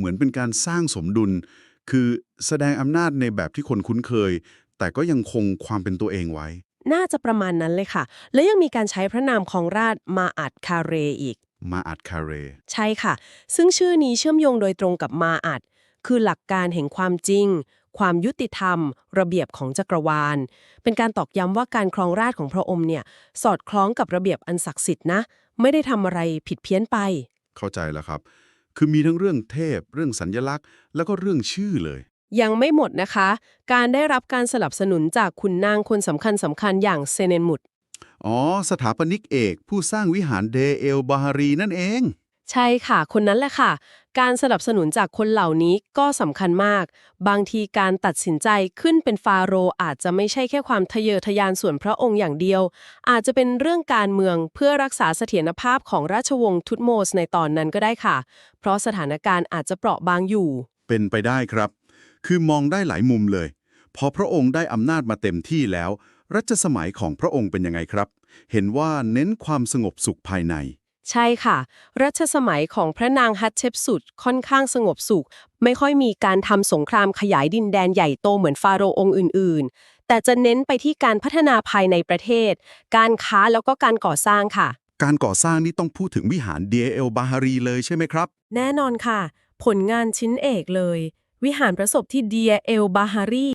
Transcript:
เหมือนเป็นการสร้างสมดุล คือแสดงอำนาจในแบบที่คนคุ้นเคย แต่ก็ยังคงความเป็นตัวเองไว้ น่าจะประมาณนั้นเลยค่ะ และยังมีการใช้พระนามของราชมาอัดคาเรอีก มาอัดคาเร ใช่ค่ะ ซึ่งชื่อนี้เชื่อมโยงโดยตรงกับมาอัด คือหลักการแห่งความจริง ความยุติธรรม ระเบียบของจักรวาล เป็นการตอกย้ำว่าการครองราชย์ของพระองค์เนี่ยสอดคล้องกับระเบียบอันศักดิ์สิทธิ์นะ ไม่ได้ทำอะไรผิดเพี้ยนไป เข้าใจแล้วครับ คือมีทั้งเรื่องเทพ เรื่องสัญญลักษณ์ แล้วก็เรื่องชื่อเลย ยังไม่หมดนะคะ การได้รับการสนับสนุนจากคุณนางคนสำคัญสำคัญอย่างเซเนนมุดอ๋อ สถาปนิกเอก ผู้สร้างวิหารเดเอลบาฮารีนั่นเอง ใช่ค่ะ คนนั้นแหละค่ะ การสนับสนุนจากคนเหล่านี้ก็สำคัญมาก บางทีการตัดสินใจขึ้นเป็นฟาโรห์อาจจะไม่ใช่แค่ความทะเยอทะยานส่วนพระองค์อย่างเดียว อาจจะเป็นเรื่องการเมืองเพื่อรักษาเสถียรภาพของราชวงศ์ทุตโมสในตอนนั้นก็ได้ค่ะ เพราะสถานการณ์อาจจะเปราะบางอยู่ เป็นไปได้ครับ คือมองได้หลายมุมเลย พอพระองค์ได้อำนาจมาเต็มที่แล้ว รัชสมัยของพระองค์เป็นยังไงครับ เห็นว่าเน้นความสงบสุขภายใน ใช่ค่ะ รัชสมัยของพระนางฮัตเชปสุดค่อนข้างสงบสุข ไม่ค่อยมีการทำสงครามขยายดินแดนใหญ่โตเหมือนฟาโรห์องค์อื่น ๆ แต่จะเน้นไปที่การพัฒนาภายในประเทศ การค้าแล้วก็การก่อสร้างค่ะ การก่อสร้างนี่ต้องพูดถึงวิหารเดเอลบาฮารีเลยใช่ไหมครับ แน่นอนค่ะ ผลงานชิ้นเอกเลย วิหารประสบที่เดียเอลบาฮารี